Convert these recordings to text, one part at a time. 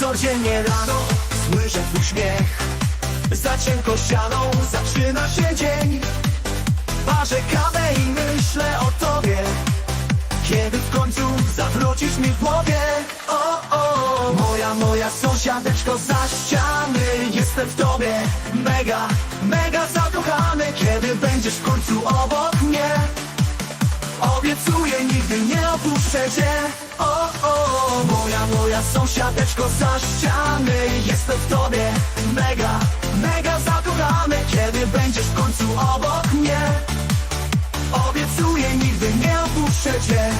Codziennie rano słyszę twój śmiech Za cienko ścianą zaczyna się dzień. Parzę kawę i myślę o tobie Kiedy w końcu zawrócisz mi w głowie. O, o, moja, moja sąsiadeczko za ściany Jestem w tobie mega, będziesz w końcu obok mnie. Obiecuję nigdy nie opuszczę cię. O, o, moja, moja sąsiadeczko za ściany. Jestem w tobie mega, mega zakochany. Kiedy będziesz w końcu obok mnie Obiecuję nigdy nie opuszczę cię.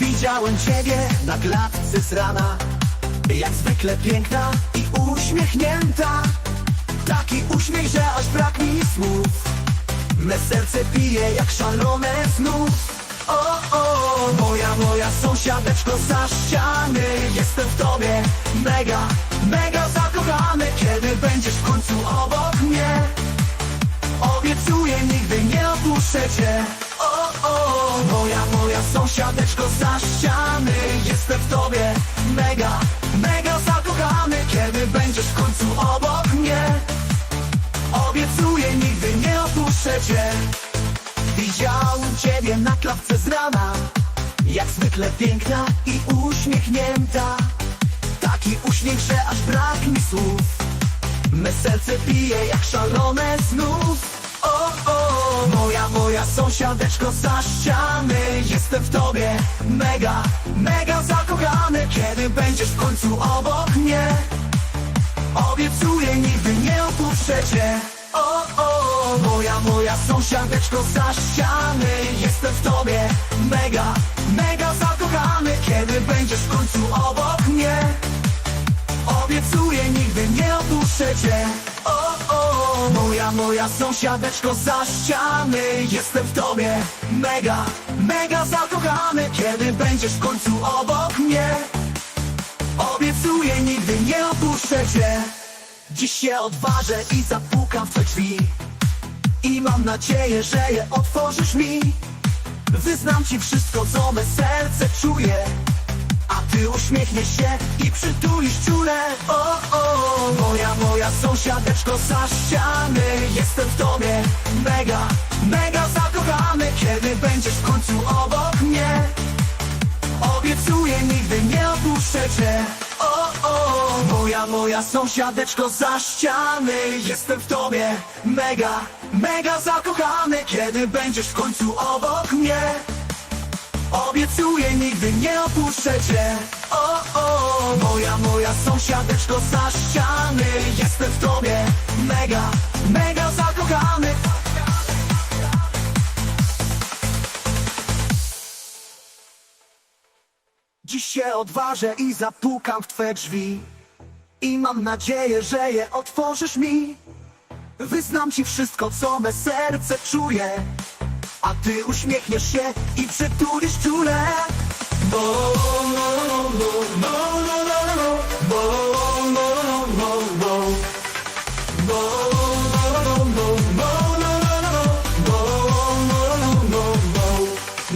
Widziałem ciebie na klatce z rana. Jak zwykle piękna i uśmiechnięta. Taki uśmiech, że aż brak mi słów Me serce bije jak szalone znów O, o, moja, moja sąsiadeczko za ściany. Jestem w tobie mega, mega zakochany. Kiedy będziesz w końcu obok mnie Obiecuję nigdy nie opuszczę cię. O, o, moja, moja sąsiadeczko za cię Widziałem ciebie na klapce z rana Jak zwykle piękna i uśmiechnięta. Taki uśmiech, że aż brak mi słów. Me serce bije jak szalone znów. O, o, moja, moja sąsiadeczko za ściany Jestem w tobie mega, mega zakochany. Kiedy będziesz w końcu obok mnie Obiecuję nigdy nie opuszczę cię. O, o, moja, sąsiadeczko za ściany. Jestem w tobie mega, mega zakochany. Kiedy będziesz w końcu obok mnie Obiecuję nigdy nie opuszczę cię. O, o, moja, moja sąsiadeczko za ściany. Jestem w tobie mega, mega zakochany. Kiedy będziesz w końcu obok mnie Obiecuję nigdy nie opuszczę cię. Dziś się odważę i zapukam w twoje drzwi I mam nadzieję, że je otworzysz mi. Wyznam ci wszystko, co me serce czuje. A ty uśmiechniesz się i przytulisz czule. O, o, moja, moja sąsiadeczko za ściany. Jestem w tobie mega, mega zakochany. Kiedy będziesz w końcu moja, moja sąsiadeczko za ściany. Jestem w tobie mega, mega zakochany. Kiedy będziesz w końcu obok mnie Obiecuję nigdy nie opuszczę cię. O, o, moja, moja sąsiadeczko za ściany. Jestem w tobie mega, mega zakochany. Dziś się odważę i zapukam w twe drzwi I mam nadzieję, że je otworzysz mi Wyznam ci wszystko, co me serce czuje A ty uśmiechniesz się i przytulisz czule Bo, no, no, no, no, no, no, no, bo, no, no, no, no. Bo, no, no, no, no, no, no, no, no, no, no,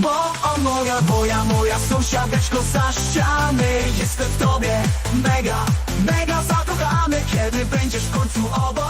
no. Moja, moja, moja sąsiadeczko za ściany Jestem w tobie mega, Mega zakochany, kiedy będziesz w końcu obok.